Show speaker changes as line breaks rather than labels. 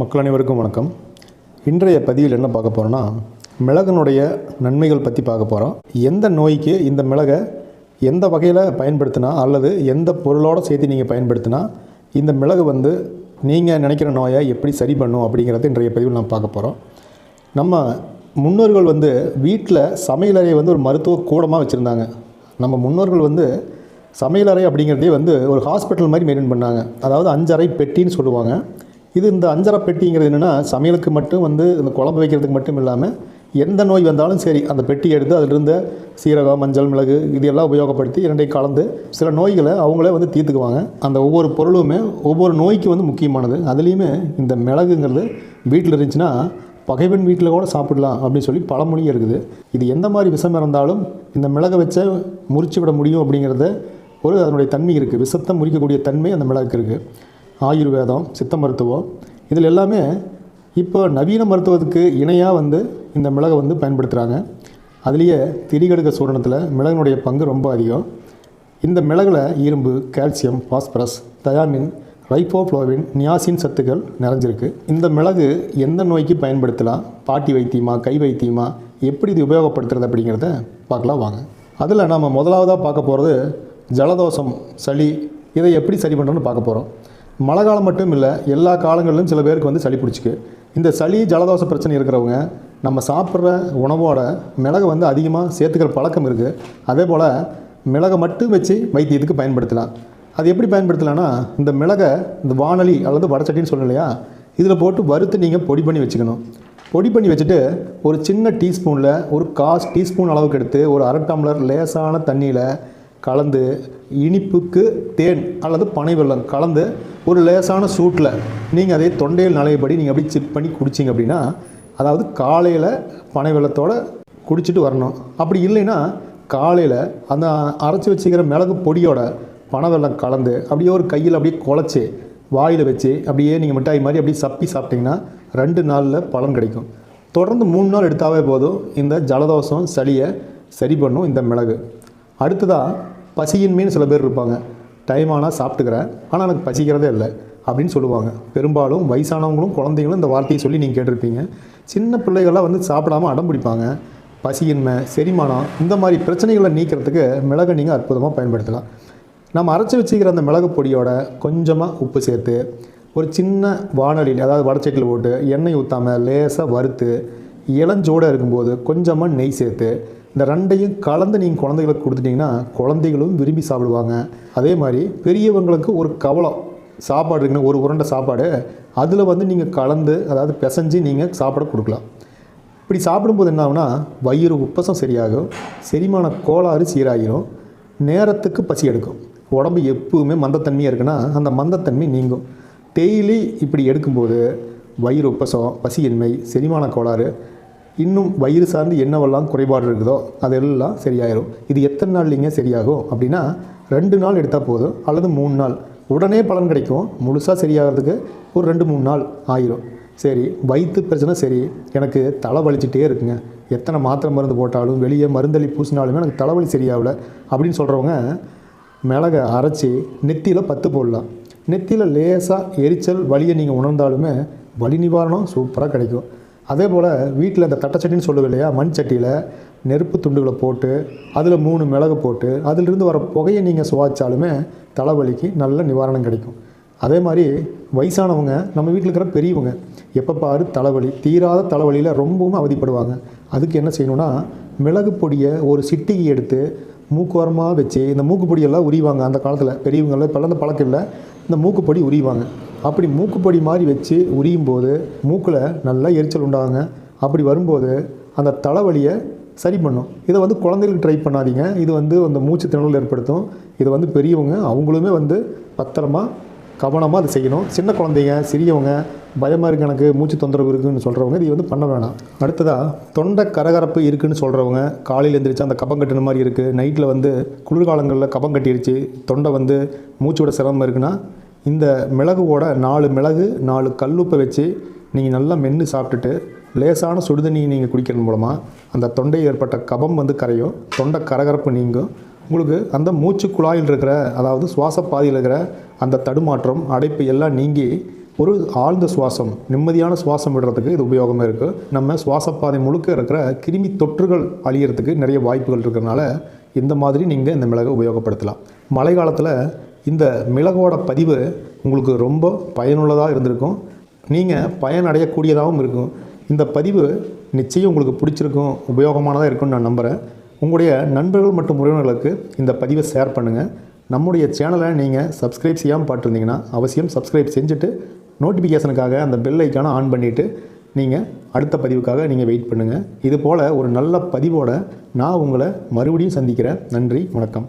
மக்கள் அனைவருக்கும் வணக்கம். இன்றைய பதிவில் என்ன பார்க்க போகிறோன்னா மிளகனுடைய நன்மைகள் பற்றி பார்க்க போகிறோம் எந்த நோய்க்கு இந்த மிளகை எந்த வகையில் பயன்படுத்தினா அல்லது எந்த பொருளோடு சேர்த்து நீங்கள் பயன்படுத்தினா இந்த மிளகு வந்து நீங்கள் நினைக்கிற நோயை எப்படி சரி பண்ணும் அப்படிங்கிறத இன்றைய பதிவில் நான் பார்க்க போகிறோம் நம்ம முன்னோர்கள் வந்து வீட்டில் சமையலறையை வந்து ஒரு மருத்துவ கூடமாக வச்சுருந்தாங்க. நம்ம முன்னோர்கள் வந்து சமையலறை அப்படிங்கிறதே வந்து ஒரு ஹாஸ்பிட்டல் மாதிரி மெயின்டைன் பண்ணாங்க. அதாவது அஞ்சறை பெட்டின்னு சொல்லுவாங்க. இது இந்த அஞ்சரை பெட்டிங்கிறது என்னென்னா சமையலுக்கு மட்டும் வந்து இந்த குழம்பு வைக்கிறதுக்கு மட்டும் இல்லாமல் எந்த நோய் வந்தாலும் சரி அந்த பெட்டி எடுத்து அதில் இருந்த சீரகம் மஞ்சள் மிளகு இதெல்லாம் உபயோகப்படுத்தி இரண்டையும் கலந்து சில நோய்களை அவங்களே வந்து தீர்த்துக்குவாங்க. அந்த ஒவ்வொரு பொருளுமே ஒவ்வொரு நோய்க்கு வந்து முக்கியமானது. அதுலேயுமே இந்த மிளகுங்கிறது வீட்டில் இருந்துச்சுன்னா பகைவன் வீட்டில் கூட சாப்பிடலாம் அப்படின்னு சொல்லி பழமொழியும் இருக்குது. இது எந்த மாதிரி விஷம் இருந்தாலும் இந்த மிளகை வச்ச முறிச்சு விட முடியும் அப்படிங்கிறத ஒரு அதனுடைய தன்மை இருக்குது விஷத்தை முறிக்கக்கூடிய தன்மை அந்த மிளகுக்கு இருக்குது ஆயுர்வேதம் சித்த மருத்துவம் இதில் எல்லாமே இப்போ நவீன மருத்துவத்துக்கு இணையாக வந்து இந்த மிளகை வந்து பயன்படுத்துகிறாங்க அதுலேயே திரிகடுக சூரணத்தில் மிளகினுடைய பங்கு ரொம்ப அதிகம். இந்த மிளகில் இரும்பு calcium phosphorus thiamine riboflavin niacin சத்துக்கள் நிறைஞ்சிருக்கு. இந்த மிளகு எந்த நோய்க்கு பயன்படுத்தலாம்? பாட்டி வைத்தியமா கை வைத்தியமா? எப்படி இது உபயோகப்படுத்துறது அப்படிங்கிறத பார்க்கலாம் வாங்க. அதில் நம்ம முதலாவதாக பார்க்க போகிறது ஜலதோஷம் சளி இதை எப்படி சரி பண்ணுறோன்னு பார்க்க போகிறோம் மழை காலம் மட்டும் இல்லை எல்லா காலங்களிலும் சில பேருக்கு வந்து சளி பிடிச்சிக்கு. இந்த சளி ஜலதோஷ பிரச்சனை இருக்கிறவங்க நம்ம சாப்பிட்ற உணவோட மிளகை வந்து அதிகமாக சேர்த்துக்கிற பழக்கம் இருக்குது அதே போல் மிளகை மட்டும் வச்சு வைத்தியத்துக்கு பயன்படுத்தலாம். அது எப்படி பயன்படுத்தலாம்னா இந்த மிளகை இந்த வானலி அல்லது வடச்சட்டின்னு சொல்லணும் இல்லையா இதில் போட்டு வறுத்து நீங்கள் பொடி பண்ணி வச்சுக்கணும். பொடி பண்ணி வச்சுட்டு ஒரு சின்ன டீஸ்பூனில் ஒரு காஸ் டீஸ்பூன் அளவுக்கு எடுத்து ஒரு அரை டம்ளர் லேசான தண்ணியில் கலந்து இனிப்புக்கு தேன் அல்லது பனை வெள்ளம் கலந்து ஒரு லேசான சூட்டில் நீங்கள் அதை தொண்டையில் நலையபடி நீங்கள் அப்படி சிப் பண்ணி குடிச்சிங்க அப்படின்னா அதாவது காலையில் பனை வெள்ளத்தோடு குடிச்சிட்டு வரணும். அப்படி இல்லைன்னா காலையில் அந்த அரைச்சி வச்சுக்கிற மிளகு பொடியோட பனை வெள்ளம் கலந்து அப்படியே ஒரு கையில் அப்படியே குழச்சி வாயில் வச்சு அப்படியே நீங்கள் மிட்டாய் மாதிரி அப்படியே சப்பி சாப்பிட்டிங்கன்னா ரெண்டு நாளில் பலன் கிடைக்கும். தொடர்ந்து மூணு நாள் எடுத்தாவே போதும் இந்த ஜலதோஷம் சளியை சரி பண்ணும் இந்த மிளகு. அடுத்ததாக பசியின்மைன்னு சில பேர் இருப்பாங்க. டைம் ஆனால் சாப்பிட்டுக்கிறேன் ஆனால் எனக்கு பசிக்கிறதே இல்லை அப்படின்னு சொல்லுவாங்க. பெரும்பாலும் வயசானவங்களும் குழந்தைங்களும் இந்த வார்த்தையை சொல்லி நீங்கள் கேட்டிருப்பீங்க. சின்ன பிள்ளைகள்லாம் வந்து சாப்பிடாம அடம் பிடிப்பாங்க. பசியின்மை செரிமானம் இந்த மாதிரி பிரச்சனைகளை நீக்கிறதுக்கு மிளகை நீங்கள் அற்புதமாக பயன்படுத்தலாம். நம்ம அரைச்சி வச்சுக்கிற அந்த மிளகு பொடியோட கொஞ்சமாக உப்பு சேர்த்து ஒரு சின்ன வானொலியில் அதாவது வடச்சட்டில் போட்டு எண்ணெய் ஊற்றாமல் லேசாக வறுத்து இளஞ்சோடு இருக்கும்போது கொஞ்சமாக நெய் சேர்த்து இந்த ரெண்டையும் கலந்து நீங்கள் குழந்தைகளுக்கு கொடுத்துட்டிங்கன்னா குழந்தைகளும் விரும்பி சாப்பிடுவாங்க. அதே மாதிரி பெரியவங்களுக்கு ஒரு கவலம் சாப்பாடு இருக்குன்னா ஒரு உருண்டை சாப்பாடு அதில் வந்து நீங்கள் கலந்து அதாவது பிசைஞ்சு நீங்கள் சாப்பிட கொடுக்கலாம். இப்படி சாப்பிடும்போது என்ன ஆகுனா வயிறு உப்பசம் சரியாகும் செரிமான கோளாறு சீராகிடும் நேரத்துக்கு பசி எடுக்கும். உடம்பு எப்பவுமே மந்தத்தன்மையாக இருக்குன்னா அந்த மந்தத்தன்மை நீங்கும். டெய்லி இப்படி எடுக்கும்போது வயிறு உப்பசம் பசியின்மை செரிமான கோளாறு இன்னும் வயிறு சார்ந்து என்னவெல்லாம் குறைபாடு இருக்குதோ அதெல்லாம் சரியாயிடும் இது எத்தனை நாள் இல்லைங்க? சரியாகும். அப்படின்னா ரெண்டு நாள் எடுத்தால் போதும். அல்லது மூணு நாள். உடனே பலன் கிடைக்கும். முழுசாக சரியாகிறதுக்கு ஒரு ரெண்டு மூணு நாள் ஆயிரும். சரி வயிற்று பிரச்சனை சரி. எனக்கு தலை வலிச்சிட்டே இருக்குங்க. எத்தனை மாத்திரை மருந்து போட்டாலும் வெளியே மருந்தளி பூசினாலுமே எனக்கு தலைவலி சரியாகல அப்படின்னு சொல்கிறவங்க மிளகை அரைச்சி நெத்தியில் பத்து போடலாம். நெத்தியில் லேசாக எரிச்சல் வலியை நீங்கள் உணர்ந்தாலுமே வலி நிவாரணம் சூப்பராக கிடைக்கும். அதே போல் வீட்டில் இந்த தட்டச்சட்டின்னு சொல்லுவோம் இல்லையா மண் சட்டியில் நெருப்பு துண்டுகளை போட்டு அதில் மூணு மிளகு போட்டு அதிலிருந்து வர புகையை நீங்கள் சுவாச்சாலுமே தலைவலிக்கு நல்ல நிவாரணம் கிடைக்கும். அதே மாதிரி வயசானவங்க நம்ம வீட்டில் இருக்கிற பெரியவங்க எப்போ பாரு தலைவலி தீராத தலைவலியில் ரொம்பவும் அவதிப்படுவாங்க. அதுக்கு என்ன செய்யணும்னா மிளகு பொடியை ஒரு சிட்டிக்கு எடுத்து மூக்குவரமாக வச்சு இந்த மூக்கு பொடியெல்லாம் உரிவாங்க. அந்த காலத்தில் பெரியவங்கள இப்போல்லாம் அந்த பழக்கம் இல்லை. இந்த மூக்குப்பொடி உரிவாங்க. அப்படி மூக்குப்பொடி மாதிரி வச்சு உரியும் போது மூக்கில் நல்லா எரிச்சல் உண்டாகுங்க. அப்படி வரும்போது அந்த தலைவலியை சரி பண்ணும். இதை வந்து குழந்தைகளுக்கு ட்ரை பண்ணாதீங்க. இது வந்து அந்த மூச்சு திணறல் ஏற்படுத்தும். இது வந்து பெரியவங்க அவங்களுமே வந்து பத்திரமா கவனமாக அதை செய்யணும். சின்ன குழந்தைங்க சிறியவங்க பயமாக இருக்கு எனக்கு மூச்சு தொந்தரவு இருக்குன்னு சொல்கிறவங்க இது வந்து பண்ண வேணாம். அடுத்ததாக தொண்டை கரகரப்பு இருக்குதுன்னு சொல்கிறவங்க காலையில் எழுந்திரிச்சு அந்த கபம் கட்டின மாதிரி இருக்குது நைட்டில் வந்து குளிர்காலங்களில் கபம் கட்டிருச்சு. தொண்டை வந்து மூச்சோட சிரமம் இருக்குன்னா இந்த மிளகுவோட நாலு மிளகு நாலு கல்லுப்பை வச்சு நீங்கள் நல்லா மென்று சாப்பிட்டுட்டு லேசான சுடுதண்ணியை நீங்கள் குடிக்கிறது மூலமாக அந்த தொண்டை ஏற்பட்ட கபம் வந்து கரையும் தொண்டை கரகரப்பு நீங்கும். உங்களுக்கு அந்த மூச்சு குழாயில் இருக்கிற அதாவது சுவாச பாதையில் இருக்கிற அந்த தடுமாற்றம் அடைப்பு எல்லாம் நீங்கி ஒரு ஆழ்ந்த சுவாசம் நிம்மதியான சுவாசம் விடுறதுக்கு இது உபயோகமாக இருக்குது நம்ம சுவாசப்பாதை முழுக்க இருக்கிற கிருமி தொற்றுகள் அழியறதுக்கு நிறைய வாய்ப்புகள் இருக்கிறனால இந்த மாதிரி நீங்கள் இந்த மிளகை உபயோகப்படுத்தலாம். மழை காலத்தில் இந்த மிளகோட பதிவு உங்களுக்கு ரொம்ப பயனுள்ளதாக இருந்திருக்கும். நீங்கள் பயனடையக்கூடியதாகவும் இருக்கும். இந்த பதிவு நிச்சயம் உங்களுக்கு பிடிச்சிருக்கும் உபயோகமானதாக இருக்கும்னு நான் நம்புகிறேன் உங்களுடைய நண்பர்கள் மற்றும் உறவினர்களுக்கு இந்த பதிவை ஷேர் பண்ணுங்கள் நம்முடைய சேனலை நீங்கள் சப்ஸ்கிரைப் செய்யாமல் பார்த்துருந்தீங்கன்னா அவசியம் சப்ஸ்கிரைப் செஞ்சுட்டு நோட்டிஃபிகேஷனுக்காக அந்த பெல் ஐக்கானை ஆன் பண்ணிவிட்டு நீங்கள் அடுத்த பதிவுக்காக நீங்கள் வெயிட் பண்ணுங்கள் இது போல் ஒரு நல்ல பதிவோடு நான் உங்களை மறுபடியும் சந்திக்கிறேன். நன்றி வணக்கம்.